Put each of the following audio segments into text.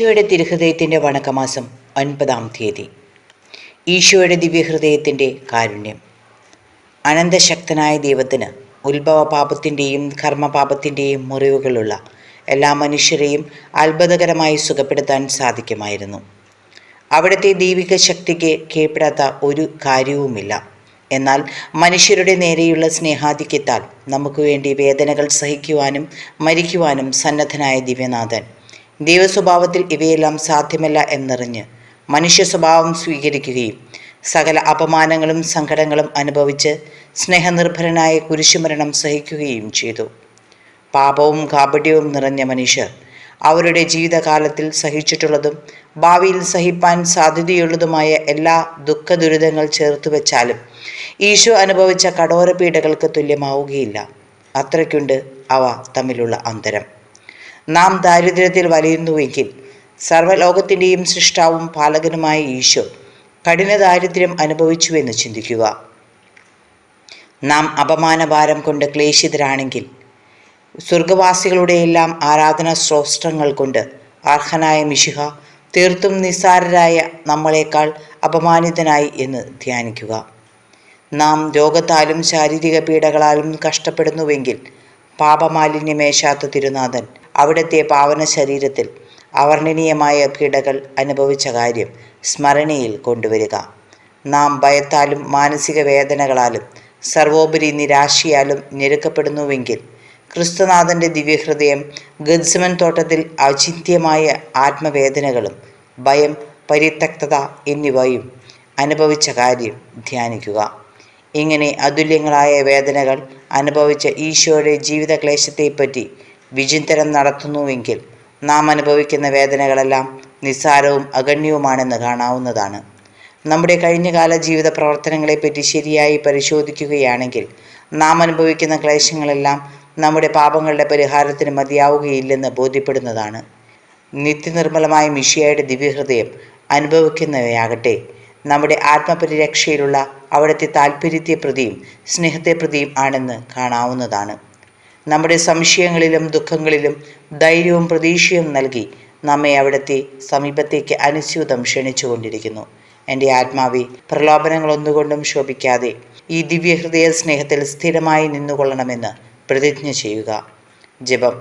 ഈശോയുടെ തിരുഹൃദയത്തിന്റെ വണക്കമാസം ഒൻപതാം തീയതി. ഈശോയുടെ ദിവ്യഹൃദയത്തിന്റെ കാരുണ്യം. അനന്തശക്തനായ ദൈവത്തിന് ഉത്ഭവ പാപത്തിന്റെയും കർമ്മപാപത്തിന്റെയും മുറിവുകളുള്ള എല്ലാ മനുഷ്യരെയും അത്ഭുതകരമായി സുഖപ്പെടുത്താൻ സാധിക്കുമായിരുന്നു. അവിടുത്തെ ദൈവിക ശക്തിക്ക് കീഴ്പ്പെടാത്ത ഒരു കാര്യവുമില്ല. എന്നാൽ മനുഷ്യരുടെ നേരെയുള്ള സ്നേഹാധിക്യത്താൽ നമുക്ക് വേണ്ടി വേദനകൾ സഹിക്കുവാനും മരിക്കുവാനും സന്നദ്ധനായ ദിവ്യനാഥൻ ദൈവസ്വഭാവത്തിൽ ഇവയെല്ലാം സാധ്യമല്ല എന്നറിഞ്ഞ് മനുഷ്യ സ്വഭാവം സ്വീകരിക്കുകയും സകല അപമാനങ്ങളും സങ്കടങ്ങളും അനുഭവിച്ച് സ്നേഹനിർഭരനായ കുരിശുമരണം സഹിക്കുകയും ചെയ്തു. പാപവും കാപട്യവും നിറഞ്ഞ മനുഷ്യർ അവരുടെ ജീവിതകാലത്തിൽ സഹിച്ചിട്ടുള്ളതും ഭാവിയിൽ സഹിപ്പാൻ സാധ്യതയുള്ളതുമായ എല്ലാ ദുഃഖ ദുരിതങ്ങൾ ചേർത്ത് വെച്ചാലും ഈശോ അനുഭവിച്ച കഠോര പീഡകൾക്ക് തുല്യമാവുകയില്ല. അത്രയ്ക്കുണ്ട് അവ തമ്മിലുള്ള അന്തരം. നാം ദാരിദ്ര്യത്തിൽ വലയുന്നുവെങ്കിൽ സർവലോകത്തിന്റെയും സൃഷ്ടാവും പാലകനുമായ ഈശോ കഠിന ദാരിദ്ര്യം അനുഭവിച്ചുവെന്ന് ചിന്തിക്കുക. നാം അപമാനഭാരം കൊണ്ട് ക്ലേശിതരാണെങ്കിൽ സ്വർഗവാസികളുടെയെല്ലാം ആരാധനാ സ്രോസ്ത്രങ്ങൾ കൊണ്ട് അർഹനായ മിശിഹ തീർത്തും നിസ്സാരരായ നമ്മളെക്കാൾ അപമാനിതനായി എന്ന് ധ്യാനിക്കുക. നാം രോഗത്താലും ശാരീരിക പീഡകളാലും കഷ്ടപ്പെടുന്നുവെങ്കിൽ പാപമാലിന്യമേശാത്ത തിരുനാഥൻ അവിടുത്തെ പാവന ശരീരത്തിൽ അവർണനീയമായ പീഡകൾ അനുഭവിച്ച കാര്യം സ്മരണയിൽ കൊണ്ടുവരിക. നാം ഭയത്താലും മാനസിക വേദനകളാലും സർവോപരി നിരാശയാലും ഞെരുക്കപ്പെടുന്നുവെങ്കിൽ ക്രിസ്തുനാഥന്റെ ദിവ്യഹൃദയം ഗദ്സമൻ തോട്ടത്തിൽ അചിന്ത്യമായ ആത്മവേദനകളും ഭയം പരിത്യക്തത എന്നിവയും അനുഭവിച്ച കാര്യം ധ്യാനിക്കുക. ഇങ്ങനെ അതുല്യങ്ങളായ വേദനകൾ അനുഭവിച്ച ഈശോയുടെ ജീവിതക്ലേശത്തെപ്പറ്റി വിചിന്തനം നടത്തുന്നുവെങ്കിൽ നാം അനുഭവിക്കുന്ന വേദനകളെല്ലാം നിസ്സാരവും അഗണ്യവുമാണെന്ന് കാണാവുന്നതാണ്. നമ്മുടെ കഴിഞ്ഞകാല ജീവിത പ്രവർത്തനങ്ങളെപ്പറ്റി ശരിയായി പരിശോധിക്കുകയാണെങ്കിൽ നാം അനുഭവിക്കുന്ന ക്ലേശങ്ങളെല്ലാം നമ്മുടെ പാപങ്ങളുടെ പരിഹാരത്തിന് മതിയാവുകയില്ലെന്ന് ബോധ്യപ്പെടുന്നതാണ്. നിത്യനിർമ്മലമായ മിഷിയായുടെ ദിവ്യഹൃദയം അനുഭവിക്കുന്നവയാകട്ടെ നമ്മുടെ ആത്മപരിരക്ഷയിലുള്ള അവിടുത്തെ താല്പര്യത്തെ പ്രതിയും സ്നേഹത്തെ പ്രതിയും ആണെന്ന് കാണാവുന്നതാണ്. നമ്മുടെ സംശയങ്ങളിലും ദുഃഖങ്ങളിലും ധൈര്യവും പ്രതീക്ഷയും നൽകി നമ്മെ അവിടുത്തെ സമീപത്തേക്ക് അനുസ്യൂതം ക്ഷണിച്ചുകൊണ്ടിരിക്കുന്നു. എന്റെ ആത്മാവി പ്രലോഭനങ്ങളൊന്നുകൊണ്ടും ശോഭിക്കാതെ ഈ ദിവ്യഹൃദയ സ്നേഹത്തിൽ സ്ഥിരമായി നിന്നുകൊള്ളണമെന്ന് പ്രതിജ്ഞ ചെയ്യുക. ജപം.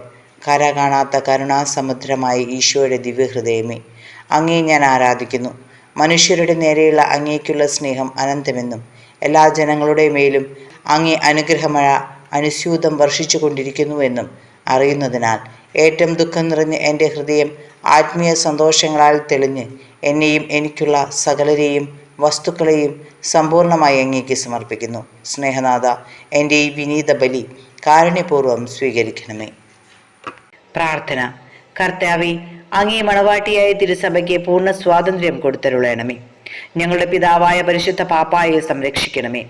കര കാണാത്ത കരുണാസമുദ്രമായ ഈശോയുടെ ദിവ്യഹൃദയമേ അങ്ങേ ഞാൻ ആരാധിക്കുന്നു. മനുഷ്യരുടെ നേരെയുള്ള അങ്ങേക്കുള്ള സ്നേഹം അനന്തമെന്നും എല്ലാ ജനങ്ങളുടെ മേലും അങ്ങേ അനുഗ്രഹമഴ അനുസ്യൂതം വർഷിച്ചു കൊണ്ടിരിക്കുന്നുവെന്നും അറിയുന്നതിനാൽ ഏറ്റവും ദുഃഖം നിറഞ്ഞ് എന്റെ ഹൃദയം ആത്മീയ സന്തോഷങ്ങളാൽ തെളിഞ്ഞ് എന്നെയും എനിക്കുള്ള സകലരെയും വസ്തുക്കളെയും സമ്പൂർണമായി അങ്ങേക്ക് സമർപ്പിക്കുന്നു. സ്നേഹനാഥ എന്റെ ഈ വിനീത ബലി കാരുണ്യപൂർവം സ്വീകരിക്കണമേ. പ്രാർത്ഥന. കർത്താവെ അങ്ങേ മണവാട്ടിയായ തിരുസഭയ്ക്ക് പൂർണ സ്വാതന്ത്ര്യം കൊടുത്തരുളയണമേ ഞങ്ങളുടെ പിതാവായ പരിശുദ്ധ പാപ്പായെ സംരക്ഷിക്കണമേ.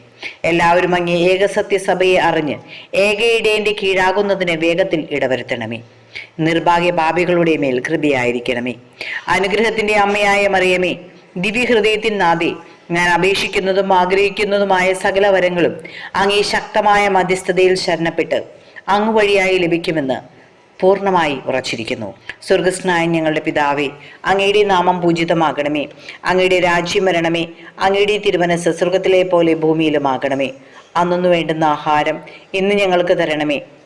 എല്ലാവരും അങ്ങേ ഏകസത്യസഭയെ അറിഞ്ഞ് ഏകയിടേന്റെ കീഴാകുന്നതിന് വേഗത്തിൽ ഇടവരുത്തണമേ. നിർഭാഗ്യ പാപികളുടെ മേൽ കൃപയായിരിക്കണമേ. അനുഗ്രഹത്തിന്റെ അമ്മയായ മറിയമേ ദിവ്യഹൃദയത്തിൻ നാദേ ഞാൻ അപേക്ഷിക്കുന്നതും ആഗ്രഹിക്കുന്നതുമായ സകല വരങ്ങളും അങ്ങേ ശക്തമായ മധ്യസ്ഥതയിൽ ശരണപ്പെട്ട് അങ്ങ് വഴിയായി ലഭിക്കുമെന്ന് പൂർണമായി ഉറച്ചിരിക്കുന്നു. സ്വർഗസ്നായ ഞങ്ങളുടെ പിതാവേ അങ്ങയുടെ നാമം പൂജിതമാകണമേ. അങ്ങയുടെ രാജ്യം വരണമേ. അങ്ങയുടെ തിരുവനസ് സ്വർഗത്തിലെ പോലെ ഭൂമിയിലുമാകണമേ. അന്നൊന്നു വേണ്ടുന്ന ആഹാരം ഇന്ന് ഞങ്ങൾക്ക് തരണമേ.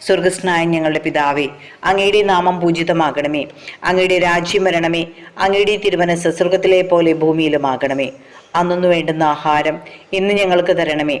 സ്വർഗസ്നായ ഞങ്ങളുടെ പിതാവേ അങ്ങയുടെ നാമം പൂജിതമാകണമേ. അങ്ങയുടെ രാജ്യം വരണമേ. അങ്ങയുടെ തിരുവനസ് സ്വർഗത്തിലെ പോലെ ഭൂമിയിലുമാകണമേ. അന്നൊന്നു വേണ്ടുന്ന ആഹാരം ഇന്ന് ഞങ്ങൾക്ക് തരണമേ.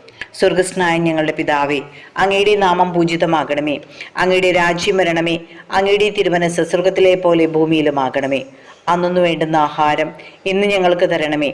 സ്വർഗസ്നായ ഞങ്ങളുടെ പിതാവേ അങ്ങയുടെ നാമം പൂജിതമാകണമേ. അങ്ങയുടെ രാജ്യം വരണമേ. അങ്ങയുടെ തിരുമനസ് സ്വർഗത്തിലെ പോലെ ഭൂമിയിലുമാകണമേ. അന്നൊന്നു വേണ്ടുന്ന ആഹാരം ഇന്ന് ഞങ്ങൾക്ക് തരണമേ.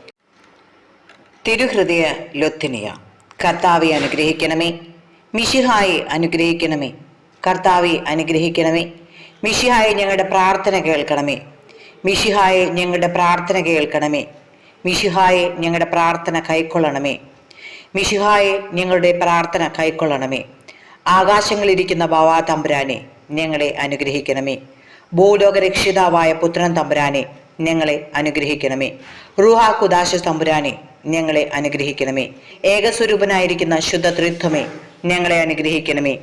തിരുഹൃദയ ലൊത്തിനിയ. കർത്താവെ അനുഗ്രഹിക്കണമേ. മിഷിഹായെ അനുഗ്രഹിക്കണമേ. കർത്താവെ അനുഗ്രഹിക്കണമേ. മിഷിഹായെ ഞങ്ങളുടെ പ്രാർത്ഥന കേൾക്കണമേ. മിഷിഹായെ ഞങ്ങളുടെ പ്രാർത്ഥന കേൾക്കണമേ. മിഷിഹായെ ഞങ്ങളുടെ പ്രാർത്ഥന കൈക്കൊള്ളണമേ. മിഷിഹായെ ഞങ്ങളുടെ പ്രാർത്ഥന കൈക്കൊള്ളണമേ. ആകാശങ്ങളിരിക്കുന്ന ബാവാ തമ്പുരാനെ ഞങ്ങളെ അനുഗ്രഹിക്കണമേ. ഭൂലോക രക്ഷിതാവായ പുത്രൻ തമ്പുരാനെ ഞങ്ങളെ അനുഗ്രഹിക്കണമേ. റുഹാ കുദാശ തമ്പുരാനെ ഞങ്ങളെ അനുഗ്രഹിക്കണമേ. ഏകസ്വരൂപനായിരിക്കുന്ന ശുദ്ധ ത്രിത്വമേ ഞങ്ങളെ അനുഗ്രഹിക്കണമേ.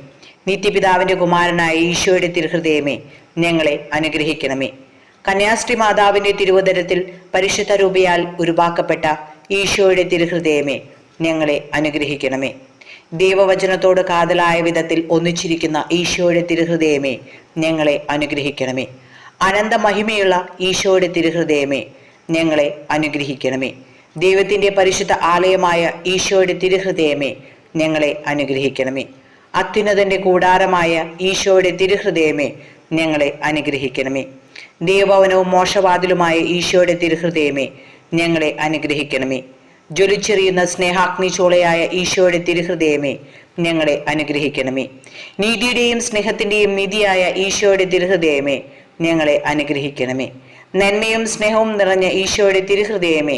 നിത്യപിതാവിന്റെ കുമാരനായ ഈശോയുടെ തിരുഹൃദയമേ ഞങ്ങളെ അനുഗ്രഹിക്കണമേ. കന്യാശ്രീ മാതാവിന്റെ തിരുവതരത്തിൽ പരിശുദ്ധ രൂപയാൽ ഉരുവാക്കപ്പെട്ട ഈശോയുടെ തിരുഹൃദയമേ ഞങ്ങളെ അനുഗ്രഹിക്കണമേ. ദൈവവചനത്തോട് കാതലായ വിധത്തിൽ ഒന്നിച്ചിരിക്കുന്ന ഈശോയുടെ തിരുഹൃദയമേ ഞങ്ങളെ അനുഗ്രഹിക്കണമേ. അനന്ത മഹിമയുള്ള ഈശോയുടെ തിരുഹൃദയമേ ഞങ്ങളെ അനുഗ്രഹിക്കണമേ. ദൈവത്തിന്റെ പരിശുദ്ധ ആലയമായ ഈശോയുടെ തിരുഹൃദയമേ ഞങ്ങളെ അനുഗ്രഹിക്കണമേ. അത്യുന്നതന്റെ കൂടാരമായ ഈശോയുടെ തിരുഹൃദയമേ ഞങ്ങളെ അനുഗ്രഹിക്കണമേ. ദൈവഭവനവും മോശവാതിലുമായ ഈശോയുടെ തിരുഹൃദയമേ ഞങ്ങളെ അനുഗ്രഹിക്കണമേ. ജ്വലിച്ചെറിയുന്ന സ്നേഹാഗ്നി ചോളയായ ഈശോയുടെ തിരുഹൃദയമേ ഞങ്ങളെ അനുഗ്രഹിക്കണമേ. നീതിയുടെയും സ്നേഹത്തിന്റെയും നിധിയായ ഈശോയുടെ തിരുഹൃദയമേ ഞങ്ങളെ അനുഗ്രഹിക്കണമേ. നന്മയും സ്നേഹവും നിറഞ്ഞ ഈശോയുടെ തിരുഹൃദയമേ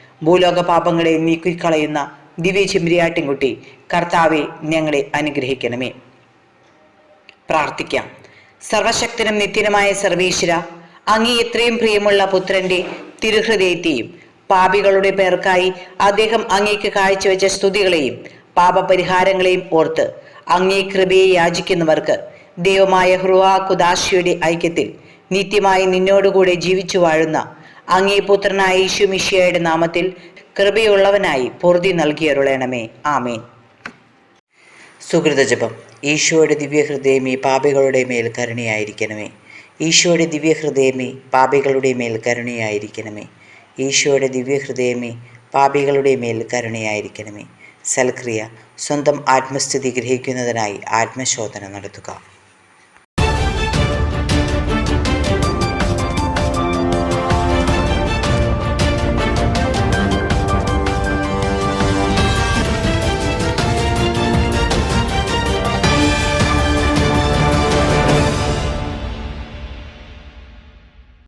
ഭൂലോക പാപങ്ങളെ നീക്കിക്കളയുന്ന ദിവ്യ ചെമ്പിരിയാട്ടിൻകുട്ടി കർത്താവെ ഞങ്ങളെ അനുഗ്രഹിക്കണമേ. പ്രാർത്ഥിക്കാം. സർവശക്തനും നിത്യനുമായ സർവീശ്വര അങ്ങേ എത്രയും പ്രിയമുള്ള പുത്രന്റെ തിരുഹൃദയത്തെയും പാപികളുടെ പേർക്കായി അദ്ദേഹം അങ്ങേക്ക് കാഴ്ചവെച്ച സ്തുതികളെയും പാപപരിഹാരങ്ങളെയും ഓർത്ത് അങ്ങേ കൃപയെ യാചിക്കുന്നവർക്ക് ദൈവമായ ഹൃവാ കുദാശിയുടെ ഐക്യത്തിൽ നിത്യമായി നിന്നോടുകൂടെ ജീവിച്ചു വാഴുന്ന അങ്ങേ പുത്രനായ യേശു മിഷിയയുടെ നാമത്തിൽ കൃപയുള്ളവനായി പൊറുതി നൽകിയരുളയണമേ ആമേൻ. സുഹൃതജപം ഈശോയുടെ ദിവ്യഹൃദയമേ പാപികളുടെ മേൽ കരുണയായിരിക്കണമേ. ഈശോയുടെ ദിവ്യഹൃദയമേ പാപികളുടെ മേൽ കരുണയായിരിക്കണമേ. ഈശോയുടെ ദിവ്യഹൃദയമേ പാപികളുടെ മേൽ കരുണയായിരിക്കണമേ. സൽക്രിയ സ്വന്തം ആത്മസ്ഥിതി ഗ്രഹിക്കുന്നതിനായി ആത്മശോധന നടത്തുക.